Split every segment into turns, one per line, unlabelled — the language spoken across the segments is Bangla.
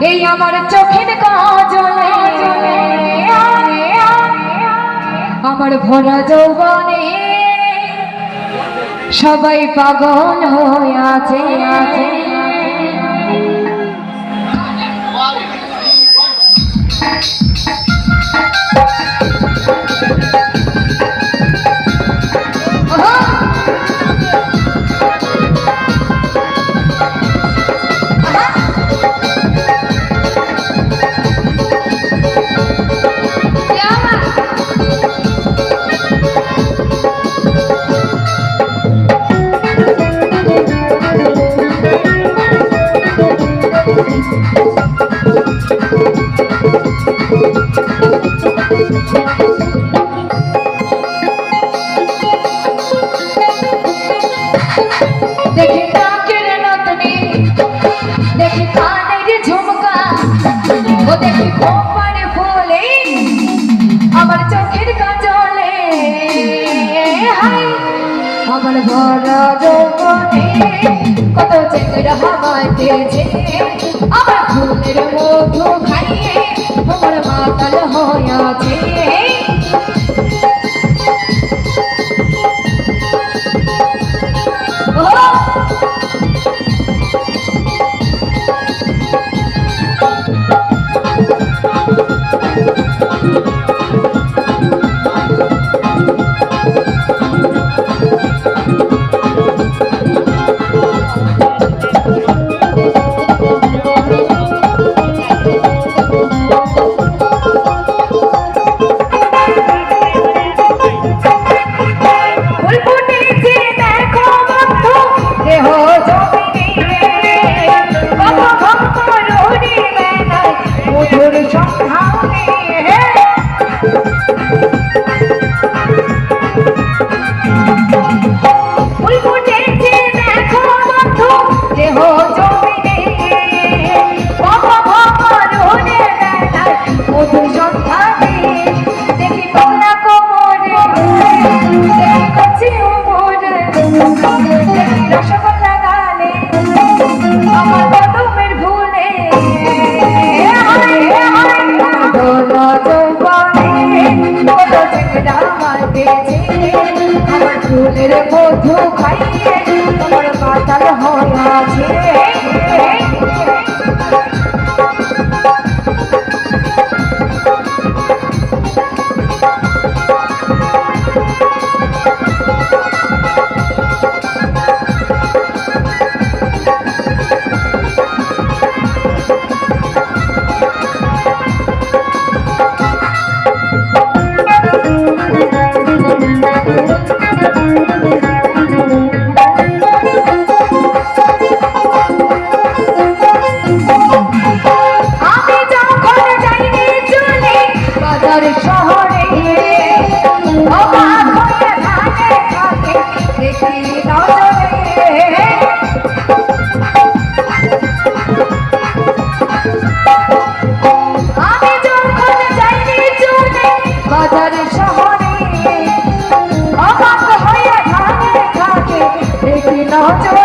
এই আমার চোখের কাজলে আমার ভরা যৌবনে সবাই পাগল হয়ে আছে আছে Thank you. ঝুমকা ও দেখি কোপারে ফুলে আমার চোখের কাছে মন ভরা যৌবনে কত চেঙ্গুরা হাওয়াতেছে আমার ফুলের মধু খাইয়ে তোমার মাতাল হয় the shop, the house. আমার চুলের মধু খাইয়ে তোমার মাতাল হয় 박정호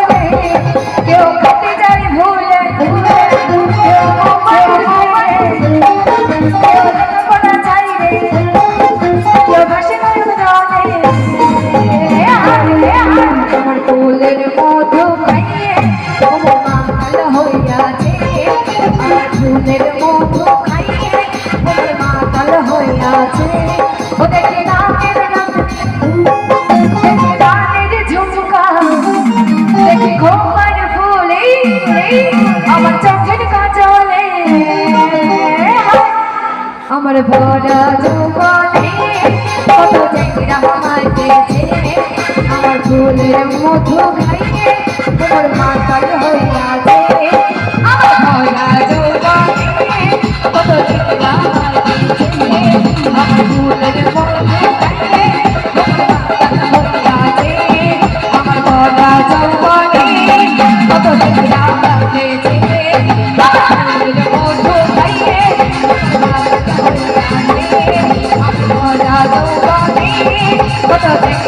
আমার ফুলের মধু খাইয়ে তোমার মাতাল হইয়াছে আমার কত চিন্তা আমার ফুলের মধু Bye. Thank you.